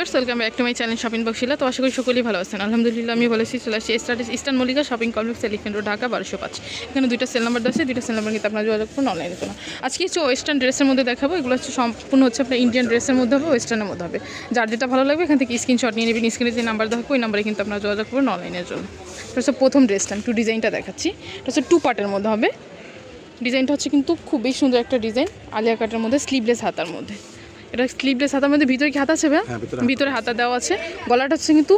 Viewers welcome back to my channel shopping বক্সিলা তো আশা করি সকলেই ভালো আছেন। আলহামদুলিল্লাহ আমি বলেছি চলে আসছি স্টার্টিস Eastern Mallika Shopping Complex Elephant Road Dhaka বারোশো পাঁচ। এখানে দুইটা সেল নাম্বার আছে। দুইটা সেল নাম্বার কিন্তু আপনার যোগাযোগ করুন অনলাইনে কোনো আজকে কিছু ওয়েস্টার্ন ড্রেসের মধ্যে দেখাবো। এগুলো হচ্ছে সম্পূর্ণ হচ্ছে আপনার ইন্ডিয়ান ড্রেসের মধ্যে হবে ওয়েস্টার্নের মধ্যে হবে। যার যেটা ভালো লাগবে, এখান থেকে স্ক্রিনশট নিয়ে নেবেন। স্ক্রিনে যে নাম্বার দেখাবো ওই নাম্বারে কিন্তু আপনার যোগাযোগ করুন অনলাইনের জন্য। এটা হচ্ছে প্রথম ড্রেসটা একটু ডিজাইনটা দেখাচ্ছি। এটা হচ্ছে টু পার্টের মধ্যে হবে। ডিজাইনটা হচ্ছে কিন্তু খুবই সুন্দর একটা ডিজাইন আলিয়া কাটের মধ্যে স্লিভলেস হাতার মধ্যে। এটা স্লিভলেস হাতার মধ্যে ভিতরে কি হাতা আছে ভাইয়া? হ্যাঁ, ভিতরে হাতা। দেওয়া আছে। গলাটা হচ্ছে কিন্তু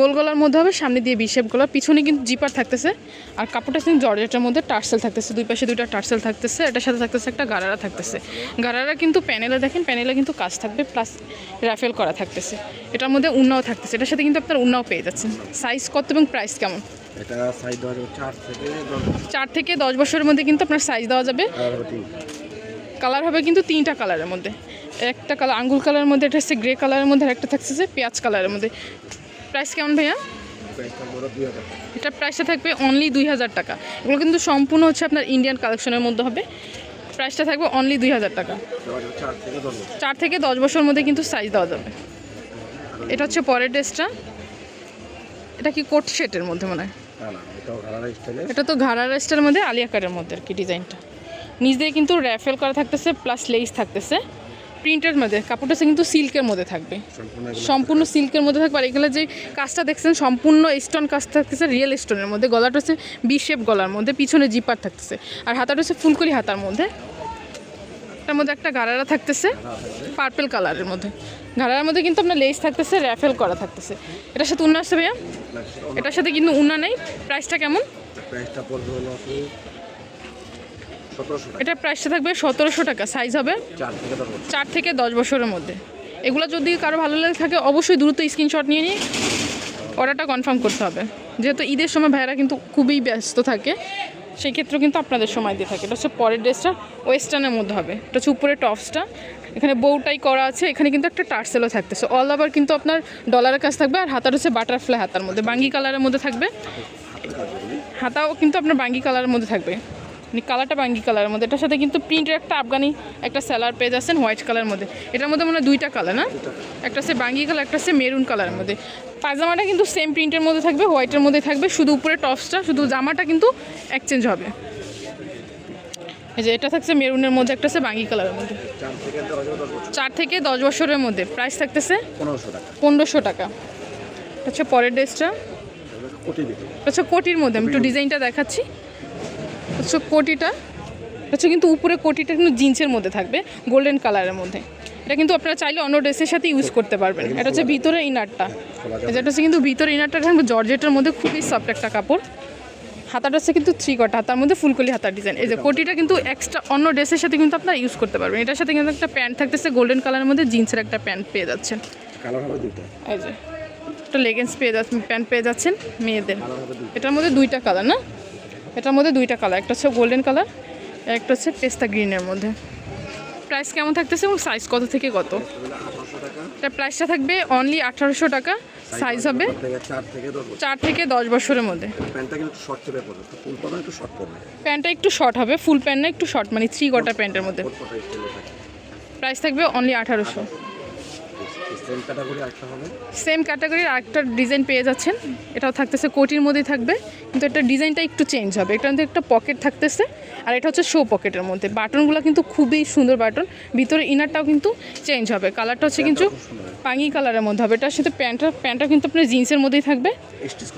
গোল গলার মধ্যে হবে সামনে দিয়ে বিশেপ গলা পিছনে কিন্তু জিপার থাকতেছে। আর কাপড়টা হচ্ছে জর্জেটের মধ্যে টার্সেল থাকতেছে দুই পাশে দুইটা টার্সেল থাকতেছে এটার সাথে থাকতেছে একটা গারারা থাকতেছে। গারারা কিন্তু প্যানেলে দেখেন প্যানেলে কিন্তু কাজ থাকবে প্লাস র্যাফেল করা থাকতেছে। এটার মধ্যে উন্নাও থাকতেছে এটার সাথে কিন্তু আপনার উন্নাও পেয়ে যাচ্ছেন। সাইজ কত এবং প্রাইস কেমন? এটা সাইজ দেওয়া যাবে চার থেকে দশ। চার থেকে দশ বছরের মধ্যে কিন্তু আপনার সাইজ দেওয়া যাবে। কালার হবে কিন্তু তিনটা কালারের মধ্যে। একটা কালার আঙ্গুল কালারের মধ্যে, এটা হচ্ছে গ্রে কালারের মধ্যে, আর একটা থাকছে যে পেঁয়াজ কালারের মধ্যে। প্রাইস কেমন ভাইয়া। এটার প্রাইসটা থাকবে অনলি দুই হাজার টাকা। এগুলো কিন্তু সম্পূর্ণ হচ্ছে আপনার ইন্ডিয়ান কালেকশনের মধ্যে হবে। প্রাইসটা থাকবে অনলি দুই হাজার টাকা। চার থেকে দশ বছর মধ্যে কিন্তু সাইজ দেওয়া যাবে। এটা হচ্ছে পরের ড্রেসটা এটা কি কোট সেটের মধ্যে মনে হয়? এটা তো ঘাড়া রেস্টের মধ্যে আলিয়া কাটের মধ্যে আর কি ডিজাইনটা নিচ দিয়ে কিন্তু র্যাফেল করা থাকতেছে প্লাস লেস থাকতেছে। প্রিন্টের মধ্যে কাপড়টা হচ্ছে কিন্তু সিল্কের মধ্যে থাকবে। সম্পূর্ণ সিল্কের মধ্যে থাকবে। আর এগুলো যে কাজটা দেখছেন সম্পূর্ণ স্টোন কাজ থাকতেছে রিয়েল স্টোনের মধ্যে। গলাটা হচ্ছে বি শেপ গলার মধ্যে পিছনে জিপার থাকতেছে। আর হাতাটা হচ্ছে ফুলকড়ি হাতার মধ্যে। তার মধ্যে একটা গারারা থাকতেছে পার্পেল কালারের মধ্যে। গারারার মধ্যে কিন্তু আপনার লেস থাকতেছে র্যাফেল করা থাকতেছে। এটার সাথে উন্না আসছে ভাইয়া? এটার সাথে কিন্তু উন্না নেই। প্রাইসটা কেমন? প্রাইসটা পড়বে হলো সতেরোশো প্রাইসটা থাকবে সতেরোশো টাকা। সাইজ হবে চার থেকে দশ বছর। চার থেকে দশ বছরের মধ্যে। এগুলো যদি কারও ভালো লাগে থাকে অবশ্যই দ্রুত স্ক্রিনশট নিয়ে নিয়ে অর্ডারটা কনফার্ম করতে হবে। যেহেতু ঈদের সময় ভাইয়েরা কিন্তু খুবই ব্যস্ত থাকে সেই ক্ষেত্রে কিন্তু আপনাদের সময় দিয়ে থাকে। এটা হচ্ছে পরের ড্রেসটা ওয়েস্টার্নের মধ্যে হবে। এটা হচ্ছে উপরে টপসটা এখানে বউটাই করা আছে এখানে কিন্তু একটা টার্সেলও থাকতেছে। অল ওভার কিন্তু আপনার ডলারের কাজ থাকবে আর হাতার হচ্ছে বাটারফ্লাই হাতার মধ্যে। বাঙ্গি কালারের মধ্যে থাকবে। হাতাও কিন্তু আপনার বাঙ্গি কালারের মধ্যে থাকবে। মানে কালারটা বাঙ্গি কালারের মধ্যে। এটার সাথে কিন্তু প্রিন্টের একটা আফগানি একটা স্যালার পেজ আছেন হোয়াইট কালারের মধ্যে। এটার মধ্যে মনে দুইটা কালার না? একটা হচ্ছে বাঙ্গি কালার একটা হচ্ছে মেরুন কালারের মধ্যে। পায়জামাটা কিন্তু সেম প্রিন্টের মধ্যে থাকবে হোয়াইটের মধ্যে থাকবে শুধু উপরে টপসটা শুধু জামাটা কিন্তু এক্সচেঞ্জ হবে। এই যে এটা থাকছে মেরুনের মধ্যে একটা আছে বাঙ্গি কালারের মধ্যে। চার থেকে দশ বছরের মধ্যে। প্রাইস থাকতেছে পনেরোশো টাকা। হচ্ছে পরের ড্রেসটা। হচ্ছে কোটির মধ্যে। আমি একটু ডিজাইনটা দেখাচ্ছি। হচ্ছে কোটিটা? হচ্ছে কিন্তু উপরে কোটিটা কিন্তু জিন্সের মধ্যে থাকবে গোল্ডেন কালারের মধ্যে। এটা কিন্তু আপনারা চাইলে অন্য ড্রেসের সাথে ইউজ করতে পারবেন। এটা হচ্ছে ভিতরে ইনারটা এটা হচ্ছে কিন্তু ভিতরে ইনারটা থাকবে জর্জেটের মধ্যে খুবই সফট একটা কাপড়। হাতাটা হচ্ছে কিন্তু থ্রি কটা হাতার মধ্যে ফুলকলি হাতার ডিজাইন এই যে কোটিটা কিন্তু এক্সট্রা অন্য ড্রেসের সাথে কিন্তু আপনারা ইউজ করতে পারবেন। এটার সাথে কিন্তু একটা প্যান্ট থাকতেছে গোল্ডেন কালারের মধ্যে জিন্সের একটা প্যান্ট পেয়ে যাচ্ছেন। এই যে একটা লেগেন্স পেয়ে যাচ্ছেন প্যান্ট পেয়ে যাচ্ছেন মেয়েদের। এটার মধ্যে দুইটা কালার না? এটার মধ্যে দুইটা কালার একটা হচ্ছে গোল্ডেন কালার একটা হচ্ছে পেস্তা গ্রিনের মধ্যে। প্রাইস কেমন থাকতেছে এবং সাইজ কত থেকে কত? এটা প্রাইসটা থাকবে অনলি আঠারোশো টাকা সাইজ হবে চার থেকে দশ বছরের মধ্যে। প্যান্টটা একটু শর্ট হবে ফুল প্যান্ট না একটু শর্ট মানে থ্রি কটা প্যান্টের মধ্যে। প্রাইস থাকবে অনলি আঠারোশো। সেম ক্যাটাগরি একটা হবে? সেম ক্যাটাগরির আরেকটা ডিজাইন পেয়ে যাচ্ছেন। এটাও থাকতেছে কোটির মধ্যেই থাকবে কিন্তু এটা ডিজাইনটা একটু চেঞ্জ হবে। এটার মধ্যে একটা পকেট থাকতেছে আর এটা হচ্ছে শো পকেটের মধ্যে। বাটনগুলো কিন্তু খুবই সুন্দর বাটন ভিতরে ইনারটাও কিন্তু চেঞ্জ হবে। কালারটা হচ্ছে কিন্তু পাঙি কালারের মধ্যে হবে। এটার সাথে প্যান্টটা প্যান্টটা কিন্তু আপনার জিন্সের মধ্যেই থাকবে। স্টিচ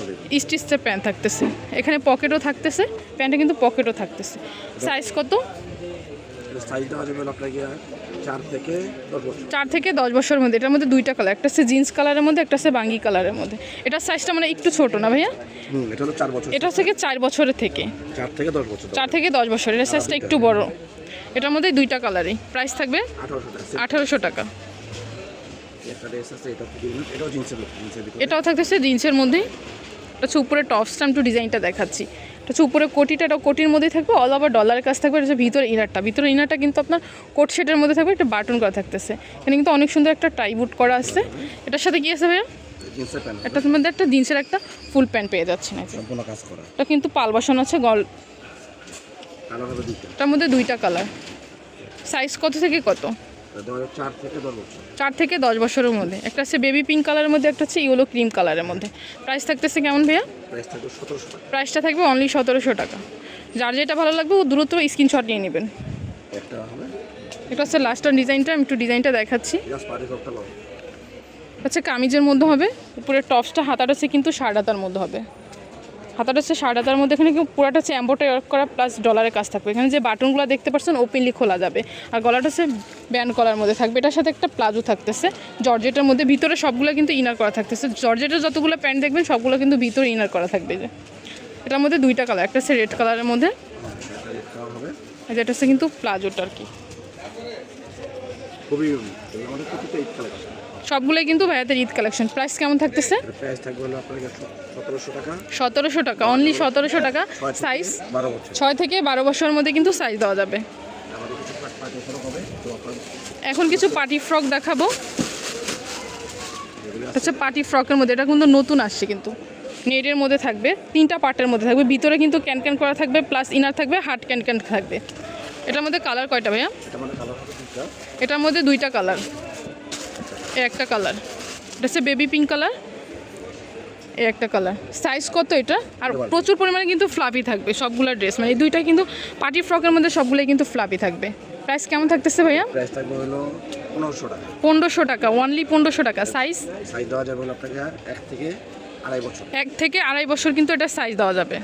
স্টিচের প্যান্ট থাকতেছে। এখানে পকেটও থাকতেছে প্যান্টে কিন্তু পকেটও থাকতেছে। সাইজ কত? সাইজ দেওয়া যাবে আপনাকে চার থেকে দশ বছর। চার থেকে দশ বছরের মধ্যে। এটার মধ্যে দুইটা কালার একটা হচ্ছে জিন্স কালারের মধ্যে একটা হচ্ছে বাঙ্গি কালারের মধ্যে। এটার সাইজটা মানে একটু ছোট না ভাইয়া? এটা হলো চার বছর এটা হচ্ছে কি চার বছরের থেকে। চার থেকে দশ বছর। চার থেকে দশ বছর এটার সাইজটা একটু বড়। এটার মধ্যে দুইটা কালারই প্রাইস থাকবে আঠারোশো টাকা। এটাও থাকতেছে জিন্সের মধ্যেই হচ্ছে উপরে টপসটা টু ডিজাইনটা দেখাচ্ছি। হচ্ছে উপরে কোটিটা এটা কোটির মধ্যেই থাকবে অল ওভার ডলারের কাজ থাকবে এটা ভিতরে ইনারটা ভিতরে ইনারটা কিন্তু আপনার কোট শেটের মধ্যে থাকবে একটা বাটন করা থাকতেছে। এখানে কিন্তু অনেক সুন্দর একটা টাই বুট করা আছে। এটার সাথে কি আছে ভাইয়া? এটার মধ্যে একটা জিন্সের একটা ফুল প্যান্ট পেয়ে যাচ্ছে করা। এটা কিন্তু পাল বাসন আছে গল এটার মধ্যে দুইটা কালার। সাইজ কত থেকে কত? চার থেকে দশ বছরের মধ্যে। একটা হচ্ছে বেবি পিঙ্ক কালারের মধ্যে একটা হচ্ছে ইয়েলো ক্রিম কালারের মধ্যে। প্রাইস থাকতেছে কেমন ভাইয়া? প্রাইসটা থাকবে অনলি সতেরোশো টাকা। যার যেটা ভালো লাগবে ও দ্রুত স্ক্রিনশট নিয়ে নেবেন। এটা হচ্ছে লাস্টের ডিজাইনটা আমি একটু ডিজাইনটা দেখাচ্ছি। হচ্ছে কামিজের মধ্যে হবে। উপরের টপসটা হাতাটা হচ্ছে কিন্তু ষাট হাতার মধ্যে হবে। হাতাটা হচ্ছে ষাট হাতার মধ্যে, এখানে কিন্তু পুরাটা হচ্ছে অ্যাম্বোটা ওয়ার্ক করা প্লাস ডলারের কাজ থাকবে। এখানে যে বাটনগুলো দেখতে পাচ্ছেন ওপেনলি খোলা যাবে। আর গলাটা হচ্ছে ব্যান্ড কলার মধ্যে থাকবে। এটার সাথে একটা প্লাজো থাকতেছে, জর্জেটের মধ্যে। ভিতরে সবগুলো কিন্তু ইনার করা থাকতেছে। জর্জেটের যতগুলো প্যান্ট দেখবেন, সবগুলো কিন্তু ভিতরে ইনার করা থাকবে যে। এটার মধ্যে দুইটা কালার একটা হচ্ছে রেড কালারের মধ্যে, আর যেটা হচ্ছে কিন্তু প্লাজোটা আর কি। খুবই সবগুলোই কিন্তু ভাইয়াদের ঈদ কালেকশন প্রাইস কেমন থাকতেছে? প্রাইস থাকবে হলো আপনার সতেরোশো টাকা। সতেরোশো টাকা অনলি সতেরোশো টাকা সাইজ বারো বছর। ছয় থেকে বারো বছরের মধ্যে কিন্তু সাইজ দেওয়া যাবে। এখন কিছু পার্টি ফ্রক দেখাবো। আচ্ছা পার্টি ফ্রকের মধ্যে এটা কিন্তু নতুন আসছে কিন্তু। নেটের মধ্যে থাকবে তিনটা পার্টের মধ্যে থাকবে। ভিতরে কিন্তু ক্যান ক্যান করা থাকবে প্লাস ইনার থাকবে হার্ট ক্যান ক্যান থাকবে। এটার মধ্যে কালার কয়টা ভাইয়া? কালার এটার মধ্যে দুইটা কালার একটা কালার এটা হচ্ছে বেবি পিঙ্ক কালার এই একটা কালার সাইজ কত এটা? আর প্রচুর পরিমাণে কিন্তু ফ্লাফি থাকবে সবগুলো ড্রেস মানে এই দুইটা কিন্তু পার্টি ফ্রকের মধ্যে সবগুলোই কিন্তু ফ্লাফি থাকবে। প্রাইস কেমন থাকতেছে ভাইয়া? প্রাইস থাকবে হলো পনেরোশো টাকা। পনেরোশো টাকা অনলি পনেরোশো টাকা। সাইজ সাইজ দেওয়া যাবে আপনাকে এক থেকে আড়াই বছর। এক থেকে আড়াই বছর কিন্তু এটা সাইজ দেওয়া যাবে।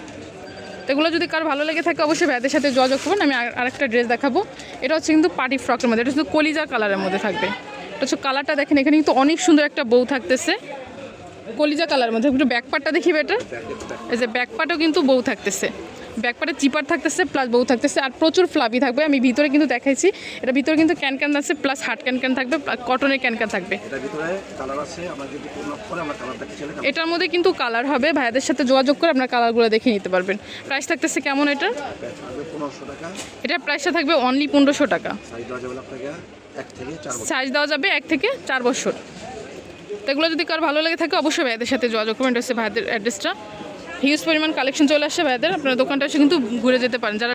তো এগুলো যদি কার ভালো লেগে থাকে অবশ্যই ভাইদের সাথে যোগাযোগ করবেন আমি আর- আরেকটা ড্রেস দেখাবো। এটা হচ্ছে কিন্তু পার্টি ফ্রকের মধ্যে। এটা শুধু কলিজা কালারের মধ্যে থাকবে। হচ্ছে কালারটা দেখেন এখানে কিন্তু অনেক সুন্দর একটা বউ থাকতেছে। কলিজা কালার মধ্যে একটু ব্যাক পার্টটা দেখি এটা এই যে ব্যাক পার্টও কিন্তু বউ থাকতেছে। ব্যাক পার্টে চিপার থাকতেছে প্লাস বউ থাকতেছে আর প্রচুর ফ্লাবি থাকবে। আমি ভিতরে কিন্তু দেখাইছি এটা ভিতরে কিন্তু ক্যান ক্যান আছে প্লাস হার্ট ক্যান ক্যান থাকবে কটনের ক্যান ক্যান থাকবে এটার মধ্যে কিন্তু কালার হবে ভাইয়াদের সাথে যোগাযোগ করে আপনার কালারগুলো দেখে নিতে পারবেন। প্রাইস থাকতেছে কেমন এটা? এটার প্রাইসটা থাকবে অনলি পনেরোশো টাকা। সাইজ দেওয়া যাবে এক থেকে চার বছর। এগুলো যদি কার ভালো লেগে থাকে, অবশ্যই ভাইয়াদের সাথে যোগাযোগ করবেন ভাইদের অ্যাড্রেসটা হিউজ পরিমাণ কালেকশন চলে আসছে ভাইয়াদের আপনার দোকানটা এসে কিন্তু ঘুরে যেতে পারেন। যারা